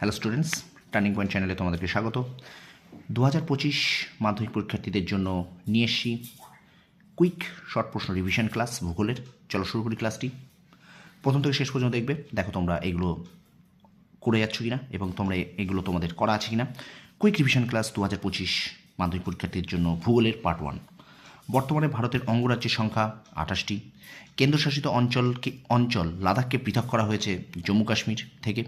Hello students turning point চ্যানেলে তোমাদেরকে স্বাগত। দু হাজার পঁচিশ মাধ্যমিক পরীক্ষার্থীদের জন্য নিয়ে এসছি কুইক শর্ট প্রশ্ন রিভিশন ক্লাস ভূগোলের। চলো শুরু করি ক্লাসটি প্রথম থেকে শেষ পর্যন্ত দেখবে, দেখো তোমরা এগুলো করে যাচ্ছ কিনা এবং তোমরা এগুলো তোমাদের করা আছে কিনা। কুইক রিভিশন ক্লাস দু হাজার পঁচিশ মাধ্যমিক পরীক্ষার্থীদের জন্য ভূগোলের পার্ট ওয়ান বর্তমানে ভারতের অঙ্গরাজ্যের সংখ্যা আঠাশটি। কেন্দ্রশাসিত অঞ্চলকে অঞ্চল লাদাখকে পৃথক করা হয়েছে জম্মু কাশ্মীর থেকে।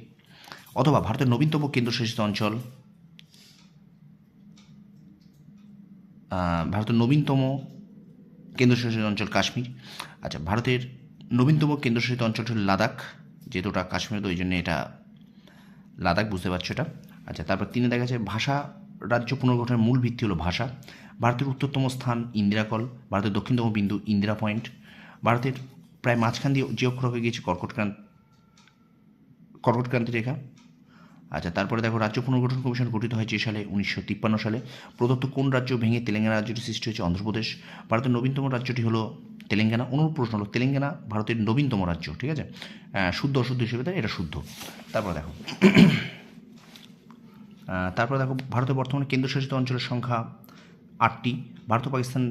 অথবা ভারতের নবীনতম কেন্দ্রশাসিত অঞ্চল ভারতের নবীনতম কেন্দ্রশাসিত অঞ্চল কাশ্মীর। আচ্ছা ভারতের নবীনতম কেন্দ্রশাসিত অঞ্চল হল লাদাখ, যেহেতু ওটা কাশ্মীর, তো ওই জন্য এটা লাদাখ, বুঝতে পারছ এটা। আচ্ছা তারপর তিনে দেখা যাচ্ছে ভাষা, রাজ্য পুনর্গঠনের মূল ভিত্তি হলো ভাষা। ভারতের উত্তরতম স্থান ইন্দিরাকল, ভারতের দক্ষিণতম বিন্দু ইন্দিরা পয়েন্ট। ভারতের প্রায় মাঝখান দিয়ে যে অক্ষর হয়ে গিয়েছে কর্কটক্রান্ত, কর্কটক্রান্তি রেখা। আচ্ছা তারপরে দেখো রাজ্য পুনর্গঠন কমিশন গঠিত হয় যে সালে? উনিশশো তিপ্পান্ন সালে। প্রদত্ত কোন রাজ্য ভেঙে তেলেঙ্গানা রাজ্যটি সৃষ্টি হয়েছে? অন্ধ্রপ্রদেশ। ভারতের নবীনতম রাজ্যটি হলো তেলেঙ্গানা। অনুরূপ প্রশ্ন হলো, তেলেঙ্গানা ভারতের নবীনতম রাজ্য, ঠিক আছে? শুদ্ধ অশুদ্ধ হিসেবে দেয় এটা শুদ্ধ। তারপরে দেখো। তারপরে দেখো, ভারতের বর্তমানে কেন্দ্রশাসিত অঞ্চলের সংখ্যা আটটি। ভারত পাকিস্তান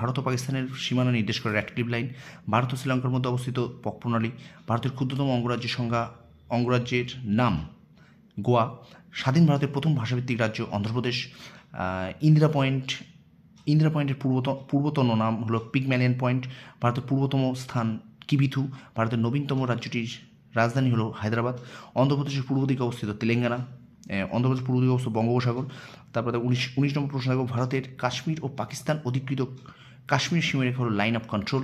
ভারত ও পাকিস্তানের সীমানা নির্দেশ করে অ্যাক্টিভ লাইন ভারত ও শ্রীলঙ্কার মধ্যে অবস্থিত পক প্রণালী। ভারতের ক্ষুদ্রতম অঙ্গরাজ্যের সংখ্যা অঙ্গরাজ্যের নাম গোয়া স্বাধীন ভারতের প্রথম ভাষাভিত্তিক রাজ্য অন্ধ্রপ্রদেশ ইন্দিরা পয়েন্ট ইন্দিরা পয়েন্টের পূর্বতন পূর্বতন নাম হলো পিগম্যালিয়ান পয়েন্ট ভারতের পূর্বতম স্থান কিবিথু ভারতের নবীনতম রাজ্যটির রাজধানী হলো হায়দ্রাবাদ অন্ধ্রপ্রদেশের পূর্ব দিকে অবস্থিত তেলেঙ্গানা আহ, অন্ধ্রপ্রদেশের পূর্ব দিকে অবস্থিত বঙ্গোপসাগর তারপরে উনিশ উনিশ নম্বর প্রশ্ন ভারতের কাশ্মীর ও পাকিস্তান অধিকৃত কাশ্মীর সীমারেখা হলো লাইন অফ কন্ট্রোল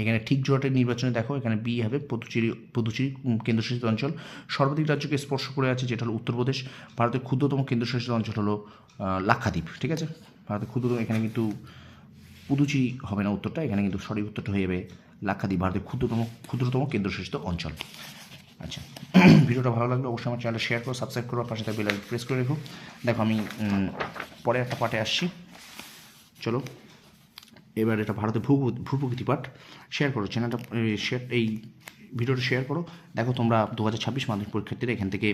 এখানে ঠিক জোয়াটের নির্বাচনে দেখো, এখানে বি হবে পদুচেরি পদুচেরি কেন্দ্রশাসিত অঞ্চল। সর্বাধিক রাজ্যকে স্পর্শ করে আছে যেটা হলো উত্তরপ্রদেশ, ভারতের ক্ষুদ্রতম কেন্দ্রশাসিত অঞ্চল হলো লাক্ষাদ্বীপ, ঠিক আছে? ভারতের ক্ষুদ্রতম, এখানে কিন্তু পুদুচেরি হবে না উত্তরটা, এখানে কিন্তু সঠিক উত্তরটা হয়ে যাবে লাক্ষাদ্বীপ, ভারতের ক্ষুদ্রতম ক্ষুদ্রতম কেন্দ্রশাসিত অঞ্চল। আচ্ছা ভিডিওটা ভালো লাগলে অবশ্যই আমার চ্যানেলটা শেয়ার করো সাবস্ক্রাইব করো, পাশে থাকবে প্রেস করে রেখো। দেখো আমি পরে একটা পার্টে আসছি। চলো। এবার এটা ভারতের ভূ ভূপ্রকৃতি পাঠ শেয়ার করো চ্যানেলটা শেয়ার এই ভিডিওটা শেয়ার করো। দেখো তোমরা দু হাজার ছাব্বিশ মাধ্যমিক পরীক্ষার্থীরা এখান থেকে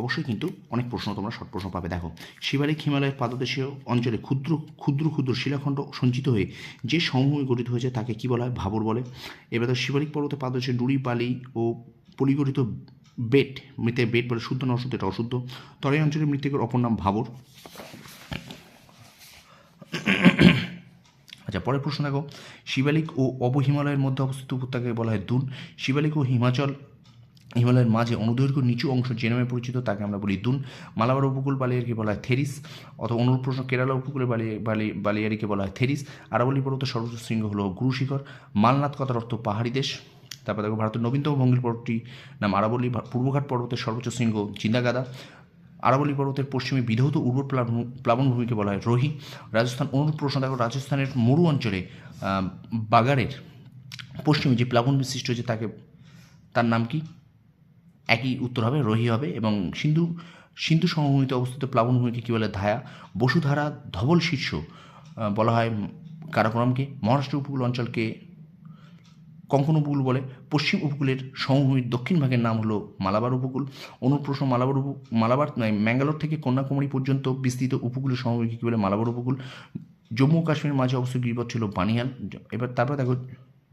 অবশ্যই কিন্তু অনেক প্রশ্ন, তোমরা শর্ট প্রশ্ন পাবে। দেখো, শিবালিক হিমালয়ের পাদদেশীয় অঞ্চলে ক্ষুদ্র ক্ষুদ্র ক্ষুদ্র শিলাখণ্ড সঞ্চিত হয়ে যে সমভূমি গঠিত হয়েছে তাকে কী বলা হয়? ভাবর বলে। এবার দেখো, শিবালিক পর্বতে পাদদেশে ডুরি বালি ও পলিগঠিত বেট, মৃতের বেট বলে শুদ্ধ না অশুদ্ধ? এটা অশুদ্ধ। তরাই অঞ্চলের মৃত্যুকের অপর নাম ভাবর। পরের প্রশ্ন দেখো। শিবালিক ও অবহিমালয়ের মধ্যে অবস্থিত উপত্যকাকে বলা হয় দুন। শিবালিক ও হিমাচল, হিমালয়ের মাঝে অনুদৈর্ঘ্য নিচু অংশ যে নামে পরিচিত, তাকে আমরা বলি দুন। মালাবার উপকূল বালিয়ারিকে বলা হয় থেরিস, অথবা অনুরূপ প্রশ্ন, কেরালা উপকূলে বালি বালি, বালিয়ারিকে বলা হয় থেরিস। আরাবলি পর্বতের সর্বোচ্চ শৃঙ্গ হল গুরুশিখর। মালনাথ কথার অর্থ পাহাড়ি দেশ। তারপর দেখো, ভারতের নবীনতম ভঙ্গিল পর্বতটি নাম আরাবলি, পূর্বঘাট পর্বতের সর্বোচ্চ শৃঙ্গ জিন্দাগাদা। আরাবলী পর্বতের পশ্চিমে বিধৌত উর্বর প্লাবন- প্লাবনভূমিকে বলা হয় রোহি। রাজস্থান অনুরূপ প্রশ্ন, দেখো, রাজস্থানের মরু অঞ্চলে বাগারের পশ্চিমে যে প্লাবন সৃষ্টি হয়েছে, তাকে, তার নাম কি? একই উত্তর হবে, রোহি হবে, এবং সিন্ধু সিন্ধু সমভূমিতে অবস্থিত প্লাবনভূমিকে কী বলে? ধায়া। বসুধারা ধবল শীর্ষ বলা হয় কারাকোরামকে। মহারাষ্ট্র উপকূল অঞ্চলকে কঙ্কন উপকূল বলে, পশ্চিম উপকূলের সমভূমির দক্ষিণ ভাগের নাম হলো মালাবার উপকূল। অনুপ্রশ্ন মালাবার উপ, মালাবার, নয়, ম্যাঙ্গালোর থেকে কন্যাকুমারী পর্যন্ত বিস্তৃত উপকূলের সমভূমিকে কী বলে, মালাবার উপকূল। জম্মু ও কাশ্মীরের মাঝে অবস্থিত গিরিপথ ছিল বানিয়াল। এবার তারপরে দেখো,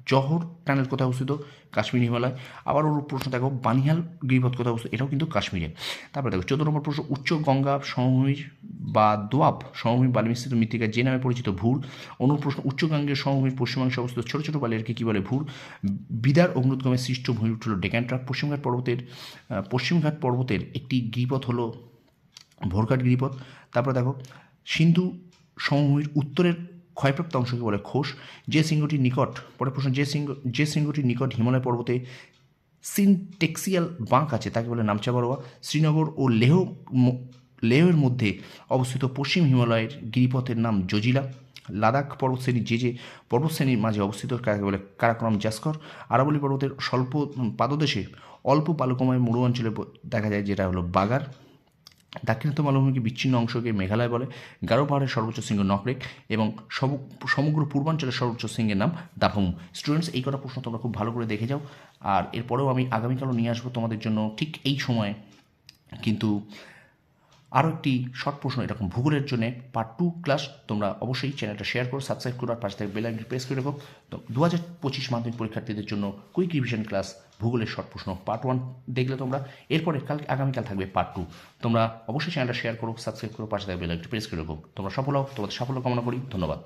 জহর টানেল কোথায় অবস্থিত? কাশ্মীর হিমালয়। আবার ওর প্রশ্ন দেখো বানিহাল গিরিপথ কোথায় অবস্থিত? এটাও কিন্তু কাশ্মীরে। তারপরে দেখো, চোদ্দ নম্বর প্রশ্ন, উচ্চ গঙ্গা সমভূমির বা দোয়াব সমভূমি বালি মিশ্রিত মৃত্তিকা যে নামে পরিচিত ভুর অনুর প্রশ্ন উচ্চ গাঙ্গের সমভূমির পশ্চিমাংশে অবস্থিত ছোটো ছোটো বালিয়ারকে কী বলে ভুর, বিদার অগ্নুদ্গমে সৃষ্ট ভূমি উঠল ডেকান্ট্রাক পশ্চিমঘাট পর্বতের পশ্চিমঘাট পর্বতের একটি গিরিপথ হলো ভোরঘাট গিরিপথ। তারপর দেখো, সিন্ধু সমভূমির উত্তরের ক্ষয়প্রাপ্ত অংশকে বলে খোস। যে সিংহটির নিকট পরে প্রশ্ন, যে সিংহ যে সিংহটির নিকট হিমালয় পর্বতে সিনটেক্সিয়াল বাঁক আছে, তাকে বলে নামচা বড়োয়া। শ্রীনগর ও লেহ লেহের মধ্যে অবস্থিত পশ্চিম হিমালয়ের গিরিপথের নাম জজিলা। লাদাখ পর্বতশ্রেণী যে যে পর্বতশ্রেণীর মাঝে অবস্থিত বলে কারাক্রম জাস্কর, আরাবলী পর্বতের স্বল্প পাদদেশে অল্প পালকময় মরু অঞ্চলে দেখা যায়, যেটা হলো বাগার। দাক্ষিণাত্য মালভূমিকে বিচ্ছিন্ন অংশকে মেঘালয় বলে, গারো পাহাড়ের সর্বোচ্চ শৃঙ্গ নকরেক এবং সম- সমগ্র পূর্বাঞ্চলের সর্বোচ্চ শৃঙ্গের নাম দাফামু স্টুডেন্টস এই কটা প্রশ্ন তোমরা খুব ভালো করে দেখে যাও। আর এরপরেও আমি আগামীকালও নিয়ে আসব তোমাদের জন্য ঠিক এই সময়ে। কিন্তু আরও একটি শর্ট প্রশ্ন, এরকম ভূগোলের জন্য পার্ট টু ক্লাস তোমরা অবশ্যই চ্যানেলটা শেয়ার করো সাবস্ক্রাইব করো, আর পাশে থেকে বেল প্রেস করে রাখো। তো দু হাজার পঁচিশ মাধ্যমিক পরীক্ষার্থীদের জন্য কুইক রিভিশন ক্লাস ভূগোলের শর্ট প্রশ্ন পার্ট ওয়ান দেখলে তোমরা। এরপরে কাল, আগামীকাল থাকবে পার্ট টু তোমরা অবশ্যই চ্যানেলটা শেয়ার করো সাবস্ক্রাইব করো, পাশে থেকে বেল প্রেস করে রাখো। তোমরা সফল হও, তোমাদের সাফল্য কামনা করি, ধন্যবাদ।